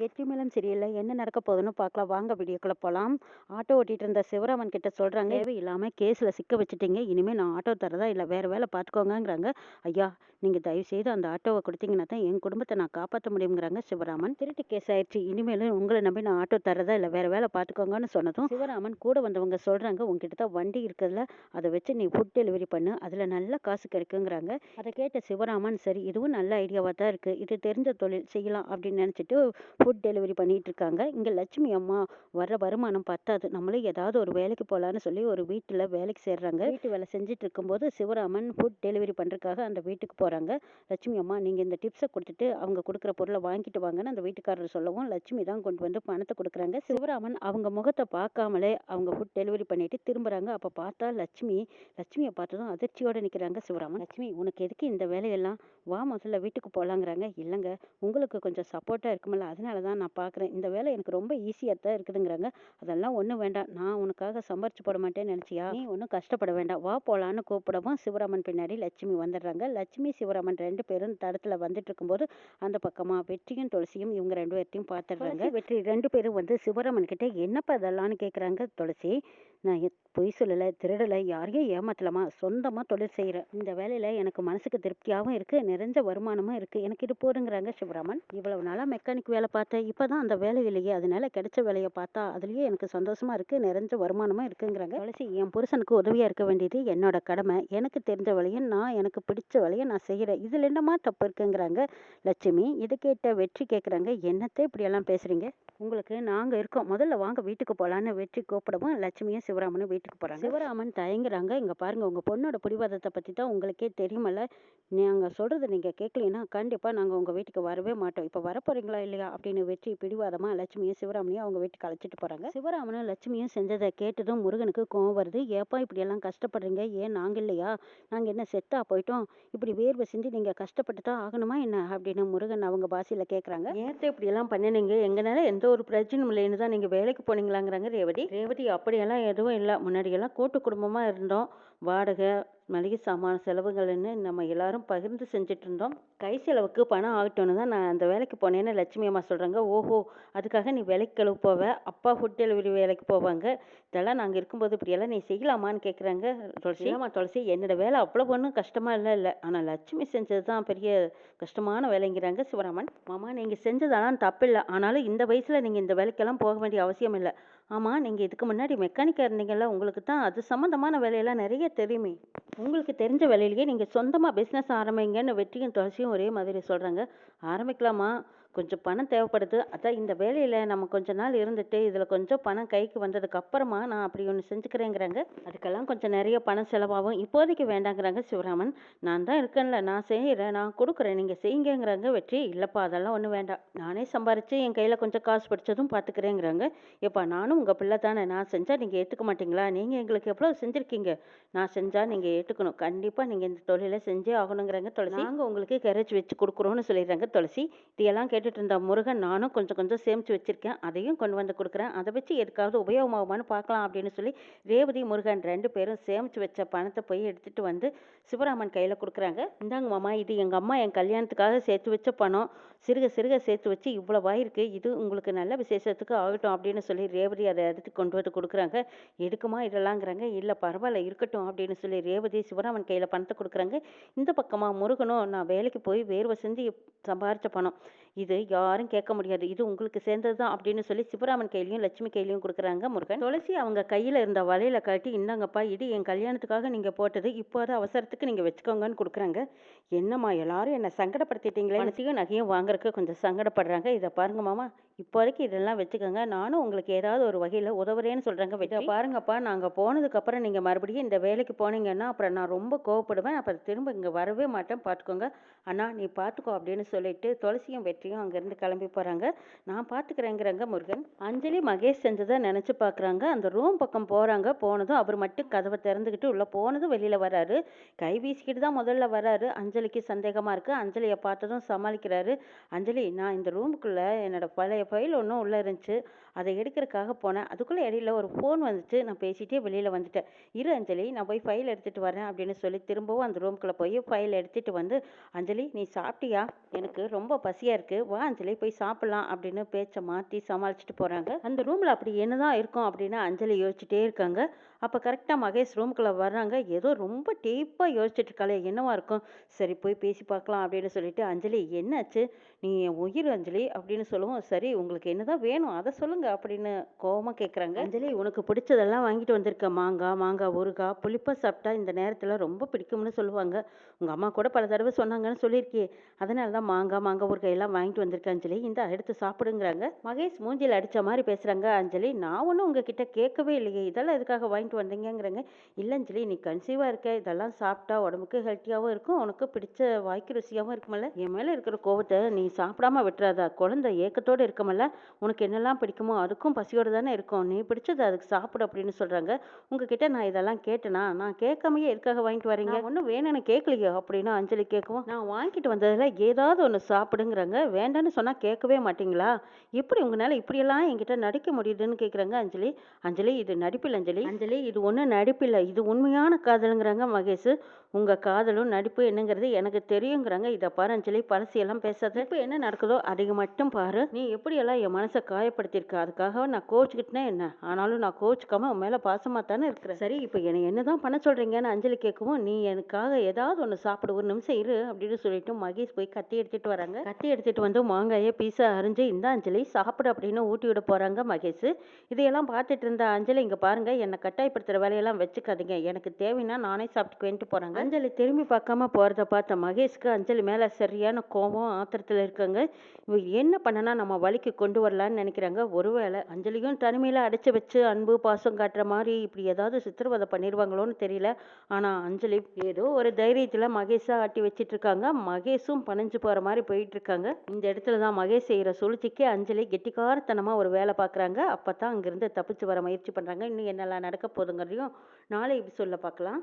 வெற்றி மேளம் சரியில்லை? என்ன நடக்க போகுதுன்னு பார்க்கலாம். வாங்க வீடியோக்குள்ள போகலாம் ஆட்டோ ஓட்டிகிட்டு இருந்த சிவராமன் கிட்ட சொல்கிறாங்கவே இல்லாமல் கேஸில் சிக்க வச்சுட்டீங்க. இனிமேல் நான் ஆட்டோ தரதா இல்லை வேறு வேலை பார்த்துக்கோங்கங்கிறாங்க. ஐயா நீங்கள் தயவு செய்து அந்த ஆட்டோவை கொடுத்தீங்கன்னா தான் என் குடும்பத்தை நான் காப்பாற்ற முடியுங்கிறாங்க சிவராமன். திருட்டு கேஸ் ஆயிடுச்சு. இனிமேலும் உங்களை நம்பி நான் ஆட்டோ தரதா இல்லை வேறு வேலை பார்த்துக்கோங்கன்னு சொன்னதும் சிவராமன் கூட வந்தவங்க சொல்கிறாங்க உங்ககிட்ட தான் வண்டி இருக்குதுல்ல அதை வச்சு நீ ஃபுட் டெலிவரி பண்ணு. அதில் நல்ல காசு கிடைக்குங்கிறாங்க. அதை கேட்ட சிவராமன் சரி இதுவும் நல்ல ஐடியாவாக தான் இருக்குது இது தெரிஞ்ச தொழில் செய்யலாம். அப்படின்னு நினச்சிட்டு ஃபுட் டெலிவரி பண்ணிகிட்ருக்காங்க இருக்காங்க இங்கே லட்சுமி அம்மா வர வருமானம் பத்தாது. நம்மளும் ஏதாவது ஒரு வேலைக்கு போகலான்னு சொல்லி ஒரு வீட்டில் வேலைக்கு சேர்றாங்க. வீட்டு வேலை செஞ்சுட்டு இருக்கும்போது சிவராமன் ஃபுட் டெலிவரி பண்ணுறதுக்காக அந்த வீட்டுக்கு போகிறாங்க லட்சுமி அம்மா நீங்கள் இந்த டிப்ஸை கொடுத்துட்டு அவங்க கொடுக்குற பொருளை வாங்கிட்டு வாங்கன்னு அந்த வீட்டுக்காரர் சொல்லவும் லட்சுமி தான் கொண்டு வந்து பணத்தை கொடுக்குறாங்க. சிவராமன் அவங்க முகத்தை பார்க்காமலே அவங்க ஃபுட் டெலிவரி பண்ணிட்டு திரும்புறாங்க. அப்போ பார்த்தா லட்சுமி லட்சுமியை பார்த்ததும் அதிர்ச்சியோடு நிற்கிறாங்க சிவராமன். லட்சுமி உனக்கு எதுக்கு இந்த வேலையெல்லாம்? வா முதல்ல வீட்டுக்கு போகலாங்கிறாங்க இல்லைங்க உங்களுக்கு கொஞ்சம் சப்போர்ட்டாக இருக்குமில்ல அதனால அதனால தான் நான் பார்க்குறேன். இந்த வேலை எனக்கு ரொம்ப ஈஸியாக தான் இருக்குதுங்கிறாங்க. அதெல்லாம் ஒன்றும் வேண்டாம். நான் உனக்காக சம்பாரிச்சு போட மாட்டேன்னு நினச்சியா? நீ ஒன்றும் கஷ்டப்பட வேண்டாம். வா போகலான்னு கூப்பிடவும் சிவராமன் பின்னாடி லட்சுமி வந்துடுறாங்க. லட்சுமி சிவராமன் ரெண்டு பேரும் தடத்தில் வந்துட்டு இருக்கும்போது அந்த பக்கமாக வெற்றியும் துளசியும் இவங்க ரெண்டு பேர்த்தையும் பார்த்துடுறாங்க. வெற்றி ரெண்டு பேரும் வந்து சிவராமன் கிட்ட என்னப்பா இதெல்லாம்னு கேட்குறாங்க துளசி நான் பொய் சொல்லலை திருடலை யாரையும் ஏமாற்றலாமா சொந்தமாக தொழில் செய்கிறேன் இந்த வேலையில் எனக்கு மனசுக்கு திருப்தியாகவும் இருக்குது நிறைஞ்ச வருமானமும் இருக்குது எனக்கு இது போதுங்கிறாங்க சிவராமன். இவ்வளவு நாளாக மெக்கானிக் வேலை பார்த்தேன். இப்போ தான் அந்த வேலை இல்லையே அதனால கிடைச்ச வேலையை பார்த்தா அதுலேயே எனக்கு சந்தோஷமா இருக்குது நிறைஞ்ச வருமானமும் இருக்குங்கிறாங்க. துளசி என் புருஷனுக்கு உதவியாக இருக்க வேண்டியது என்னோட கடமை. எனக்கு தெரிஞ்ச வேலையை நான் எனக்கு பிடிச்ச வேலையை நான் செய்கிறேன் இதில் என்னமா தப்பு இருக்குங்கிறாங்க லட்சுமி. இதை கேட்ட வெற்றி கேட்குறாங்க என்னத்தை இப்படியெல்லாம் பேசுகிறீங்க உங்களுக்கு நாங்கள் இருக்கோம். முதல்ல வாங்க வீட்டுக்கு போகலான்னு வெற்றி கூப்பிடவும் லட்சுமியும் சிவராமனும் வீட்டுக்கு போகிறாங்க சிவராமன் தயங்குறாங்க. இங்கே பாருங்க உங்கள் பொண்ணோட பிடிவாதத்தை பற்றி தான் உங்களுக்கே தெரியுமல்ல. நாங்கள் சொல்கிறத நீங்கள் கேட்கலைன்னா கண்டிப்பாக நாங்கள் உங்கள் வீட்டுக்கு வரவே மாட்டோம். இப்போ வரப்போறீங்களா இல்லையா அப்படின்னு வெற்றி பிடிவாதமாக லட்சுமியும் சிவராமனையும் அவங்க வீட்டுக்கு அழைச்சிட்டு போகிறாங்க சிவராமனும் லட்சுமியும் செஞ்சதை கேட்டதும் முருகனுக்கு கோவம் வருது. ஏப்பா இப்படியெல்லாம் கஷ்டப்படுறீங்க? ஏன் நாங்கள் இல்லையா? நாங்கள் என்ன செத்தா போயிட்டோம்? இப்படி வேர்வை சிந்தி நீங்கள் கஷ்டப்பட்டு தான் ஆகணுமா என்ன? அப்படின்னு முருகன் அவங்க பாஷையில் கேட்குறாங்க நேற்று இப்படியெல்லாம் பண்ணினீங்க எங்கனால எந்த ஒரு பிரச்சனையும் இல்லைன்னு தான் நீங்கள் வேலைக்கு போனீங்களாங்கிறாங்க ரேவதி. ரேவதி அப்படியெல்லாம் எதுவும் இல்லை. முன்னாடியெல்லாம் கூட்டு குடும்பமாக இருந்தோம். வாடகை மளிகை சாமான செலவுகள்னு நம்ம எல்லாரும் பகிர்ந்து செஞ்சுட்டு இருந்தோம் கை செலவுக்கு பணம் ஆகட்டும்னு தான் நான் அந்த வேலைக்கு போனேன்னு லட்சுமி அம்மா சொல்கிறாங்க ஓஹோ அதுக்காக நீ வேலைக்கு கழுவு போவ அப்பா ஃபுட் டெலிவரி வேலைக்கு போவாங்க. இதெல்லாம் நாங்கள் இருக்கும்போது இப்படியெல்லாம் நீ செய்யலாமான்னு கேட்குறாங்க துளசி. ஆமாம் துளசி என்னோட வேலை அவ்வளோ ஒன்றும் கஷ்டமாக இல்லை இல்லை. ஆனால் லட்சுமி செஞ்சது தான் பெரிய கஷ்டமான வேலைங்கிறாங்க சிவராமன். மாமா நீங்கள் செஞ்சதெல்லாம் தப்பில்லை. ஆனாலும் இந்த வயசில் நீங்கள் இந்த வேலைக்கெல்லாம் போக வேண்டிய அவசியம் இல்லை. ஆமாம் நீங்கள் இதுக்கு முன்னாடி மெக்கானிக்காக இருந்தீங்கல்ல உங்களுக்கு தான் அது சம்மந்தமான வேலையெல்லாம் நிறைய தெரியுமே. உங்களுக்கு தெரிஞ்ச வேலையிலேயே நீங்கள் சொந்தமாக பிஸ்னஸ் ஆரம்பிங்கன்னு வெற்றியும் துளசியும் ஒரே மாதிரி சொல்கிறாங்க ஆரம்பிக்கலாமா? கொஞ்சம் பணம் தேவைப்படுது. அதான் இந்த வேலையில் நம்ம கொஞ்ச நாள் இருந்துட்டு இதில் கொஞ்சம் பணம் கைக்கு வந்ததுக்கு அப்புறமா நான் அப்படி ஒன்று செஞ்சுக்கிறேங்கிறாங்க. அதுக்கெல்லாம் கொஞ்சம் நிறைய பணம் செலவாகும். இப்போதைக்கு வேண்டாங்கிறாங்க சிவராமன். நான் தான் இருக்கேன்ல நான் செய்கிறேன் நான் கொடுக்குறேன் நீங்கள் செய்யுங்கிறாங்க வெற்றி. இல்லைப்பா அதெல்லாம் ஒன்றும் வேண்டாம். நானே சம்பாரித்து என் கையில் கொஞ்சம் காசு பிடிச்சதும் பார்த்துக்கிறேங்கிறாங்க எப்பா நானும் உங்கள் பிள்ளை தானே. நான் செஞ்சால் நீங்கள் ஏற்றுக்க மாட்டீங்களா? நீங்கள் எங்களுக்கு எவ்வளோ செஞ்சுருக்கீங்க? நான் செஞ்சால் நீங்கள் ஏற்றுக்கணும் கண்டிப்பாக நீங்கள் இந்த தொழிலை செஞ்சே ஆகணுங்கிறாங்க துளசி. நாங்கள் உங்களுக்கு கரைச்சி வச்சு கொடுக்குறோன்னு சொல்லிடுறாங்க துளசி. இதையெல்லாம் கேட்டுட்டு இருந்த முருகன் நானும் கொஞ்சம் கொஞ்சம் சேமித்து வச்சுருக்கேன். அதையும் கொண்டு வந்து கொடுக்குறேன். அதை வச்சு எதுக்காவது உபயோகமாகுமான்னு பார்க்கலாம் அப்படின்னு சொல்லி ரேவதி முருகன் ரெண்டு பேரும் சேமித்து வச்ச பணத்தை போய் எடுத்துகிட்டு வந்து சிவராமன் கையில் கொடுக்குறாங்க. இந்தாங்க மாமா இது எங்கள் அம்மா என் கல்யாணத்துக்காக சேர்த்து வச்ச பணம். சிறுக சிறுக சேர்த்து வச்சு இவ்வளவாயிருக்கு இது உங்களுக்கு நல்ல விசேஷத்துக்கு ஆகட்டும் அப்படின்னு சொல்லி ரேவதி அதை எடுத்து கொண்டு வந்து கொடுக்குறாங்க. எடுக்குமா இதெல்லாங்கிறாங்க இல்லை பரவாயில்ல இருக்கட்டும் அப்படின்னு சொல்லி ரேவதி சிவராமன் கையில் பணத்தை கொடுக்குறாங்க. இந்த பக்கமாக முருகனும் நான் வேலைக்கு போய் வேர்வை செஞ்சு சம்பாரித்த பணம். இது யாரும் கேட்க முடியாது. இது உங்களுக்கு சேர்ந்தது தான் அப்படின்னு சொல்லி சிவராமன் கையிலையும் லட்சுமி கையிலையும் கொடுக்குறாங்க முருகன். துளசி அவங்க கையில் இருந்த வலையில காட்டி இந்தாங்கப்பா இது என் கல்யாணத்துக்காக நீங்கள் போட்டது இப்போது அவசரத்துக்கு நீங்கள் வச்சுக்கோங்கன்னு கொடுக்குறாங்க. என்னம்மா எல்லாரும் என்னை சங்கடப்படுத்திட்டீங்களே பணத்தையும் நகையும் வாங்குறதுக்கு கொஞ்சம் சங்கடப்படுறாங்க. இதை பாருங்க மாமா இப்போதைக்கு இதெல்லாம் வச்சுக்கோங்க. நானும் உங்களுக்கு ஏதாவது ஒரு வகையில் உதவுறேன்னு சொல்கிறாங்க வெற்றி. பாருங்கப்பா நாங்கள் போனதுக்கப்புறம் நீங்கள் மறுபடியும் இந்த வேலைக்கு போனீங்கன்னா அப்புறம் நான் ரொம்ப கோவப்படுவேன். அப்புறம் திரும்ப இங்கே வரவே மாட்டேன். பார்த்துக்கோங்க அண்ணா நீ பார்த்துக்கோ அப்படின்னு சொல்லிட்டு துளசியும் வெற்றியும் அங்கேருந்து கிளம்பி போகிறாங்க நான் பார்த்துக்கிறேங்கிறாங்க முருகன். அஞ்சலி மகேஷ் செஞ்சதை நினச்சி பார்க்குறாங்க அந்த ரூம் பக்கம் போகிறாங்க போனதும் அவர் மட்டும் கதவை திறந்துக்கிட்டு உள்ளே போனதும் வெளியில் வராரு. கை வீசிக்கிட்டு தான் முதல்ல வராரு. அஞ்சலிக்கு சந்தேகமாக இருக்குது அஞ்சலியை பார்த்ததும் சமாளிக்கிறாரு. அஞ்சலி நான் இந்த ரூமுக்குள்ளே என்னோட பழைய ஃபைல் ஒன்றும் உள்ளே இருந்துச்சு. அதை எடுக்கிறதுக்காக போனேன். அதுக்குள்ளே இடையில ஒரு ஃபோன் வந்துச்சு. நான் பேசிகிட்டே வெளியில் வந்துட்டேன். இரு அஞ்சலி நான் போய் ஃபைல் எடுத்துகிட்டு வரேன் அப்படின்னு சொல்லி திரும்பவும் அந்த ரூம்குள்ளே போய் ஃபைல் எடுத்துகிட்டு வந்து அஞ்சலி நீ சாப்பிட்டியா? எனக்கு ரொம்ப பசியாக இருக்குது வா அஞ்சலி போய் சாப்பிட்லாம் அப்படின்னு பேச்சை மாற்றி சமாளிச்சுட்டு போகிறாங்க அந்த ரூமில் அப்படி என்ன தான் இருக்கும் அப்படின்னு அஞ்சலி யோசிச்சுட்டே இருக்காங்க. அப்போ கரெக்டாக மகேஷ் ரூம்குள்ளே வர்றாங்க. ஏதோ ரொம்ப டீப்பாக யோசிச்சுட்டு இருக்காளே என்னவா இருக்கும்? சரி போய் பேசி பார்க்கலாம் அப்படின்னு சொல்லிட்டு அஞ்சலி என்னாச்சு? நீ என் உயிர் அஞ்சலி அப்படின்னு சொல்லுவோம். சரி உங்களுக்கு என்னதான் வேணும் அதை சொல்லுங்க அப்படின்னு கோவமாக கேட்குறாங்க அஞ்சலி உனக்கு பிடிச்சதெல்லாம் வாங்கிட்டு வந்திருக்க மாங்காய் மாங்காய் ஊறுகாய் புளிப்பாக சாப்பிட்டா இந்த நேரத்தில் ரொம்ப பிடிக்கும்னு சொல்லுவாங்க. உங்கள் அம்மா கூட பல தடவை சொன்னாங்கன்னு சொல்லியிருக்கே அதனால தான் மாங்காய் மாங்காய் ஊறுகாய் எல்லாம் வாங்கிட்டு வந்திருக்கேன் அஞ்சலி. இந்த எடுத்து சாப்பிடுங்கிறாங்க. மகேஷ் மூஞ்சியில் அடித்த மாதிரி பேசுகிறாங்க அஞ்சலி. நான் ஒன்றும் உங்ககிட்ட கேட்கவே இல்லையே. இதெல்லாம் எதுக்காக வாங்கிட்டு வந்தீங்கிறாங்க இல்லை அஞ்சலி நீ கன்சீவாக இருக்க. இதெல்லாம் சாப்பிட்டா உடம்புக்கு ஹெல்த்தியாகவும் இருக்கும் உனக்கு பிடிச்ச வாய்க்கு ருசியாகவும் இருக்குமில்ல என் மேலே இருக்கிற கோவத்தை நீ சாப்பிடாம விட்டுறாதா. குழந்தை ஏக்கத்தோடு இருக்கமல்ல உனக்கு என்னெல்லாம் பிடிக்குமோ அதுக்கும் பசியோடு தானே இருக்கும். நீ பிடிச்சது அதுக்கு சாப்பிடு அப்படின்னு சொல்கிறாங்க உங்ககிட்ட நான் இதெல்லாம் கேட்டேனா நான் கேட்காமையே எதுக்காக வாங்கிட்டு வரீங்க? ஒன்றும் வேணும்னு கேட்கலையோ அப்படின்னு அஞ்சலி கேட்கவும் நான் வாங்கிட்டு வந்ததில் ஏதாவது ஒன்று சாப்பிடுங்கிறாங்க. வேண்டான்னு சொன்னால் கேட்கவே மாட்டீங்களா? எப்படி உங்களால் இப்படியெல்லாம் என்கிட்ட நடிக்க முடியுதுன்னு கேட்குறாங்க அஞ்சலி. அஞ்சலி இது நடிப்பில்லை அஞ்சலி. அஞ்சலி இது ஒன்றும் நடிப்பில்லை இது உண்மையான காதலுங்கிறாங்க மகேஷ். உங்கள் காதலும் நடிப்பு என்னங்கிறது எனக்கு தெரியுங்கிறாங்க. இதை பாரு அஞ்சலி பழசியெல்லாம் பேசாத. இப்போ என்ன நடக்குதோ அதை மட்டும் பாரு. நீ எப்படியெல்லாம் என் மனசை காயப்படுத்தியிருக்க. அதுக்காக நான் கோச்சுக்கிட்டேனே என்ன? ஆனாலும் நான் கோச்சுக்காம உன் மேலே பாசமாக தானே இருக்கிறேன். சரி இப்போ என்னை என்ன தான் பண்ண சொல்கிறீங்கன்னு அஞ்சலி கேட்கவும் நீ எனக்காக ஏதாவது ஒன்று சாப்பிடு ஒரு நிமிஷம் இரு அப்படின்னு சொல்லிட்டு மகேஷ் போய் கத்தி எடுத்துகிட்டு வராங்க. கத்தி எடுத்துகிட்டு வந்து மாங்காயை பீஸா அரிஞ்சு இந்த அஞ்சலி சாப்பிடு அப்படின்னு ஊட்டி விட போகிறாங்க மகேஷ். இதையெல்லாம் பார்த்துட்டு இருந்த அஞ்சலி இங்கே பாருங்க என்னை கட்டாயப்படுத்துகிற வேலையெல்லாம் வச்சுக்காதீங்க. எனக்கு தேவைன்னா நானே சாப்பிட்டுக்குவேன்ட்டு போகிறாங்க அஞ்சலி திரும்பி பார்க்காம போகிறத பார்த்த மகேஷ்க்கு அஞ்சலி மேலே சரியான கோபம் ஆத்திரத்தில் இருக்காங்க. இவ என்ன பண்ணனா நம்ம வழி வழிக்கு கொண்டு வரலான்னு நினைக்கிறாங்க. ஒருவேளை அஞ்சலியும் தனிமையில் அடைச்சி வச்சு அன்பு பாசம் காட்டுற மாதிரி இப்படி ஏதாவது சித்திரவதை பண்ணிடுவாங்களோன்னு தெரியல. ஆனால் அஞ்சலி ஏதோ ஒரு தைரியத்தில் மகேஷாக ஆட்டி வச்சிட்டு இருக்காங்க மகேஷும் பணிஞ்சு போகிற மாதிரி போயிட்டு இருக்காங்க இந்த இடத்துல தான் மகேஷ் செய்கிற சுழிச்சிக்கு அஞ்சலி கெட்டிக்காரத்தனமாக ஒரு வேலை பார்க்குறாங்க அப்போ தான் அங்கேருந்து தப்பிச்சு வர முயற்சி பண்ணுறாங்க இன்னும் என்னெல்லாம் நடக்க போதுங்கிறதையும் நாளை சொல்ல பார்க்கலாம்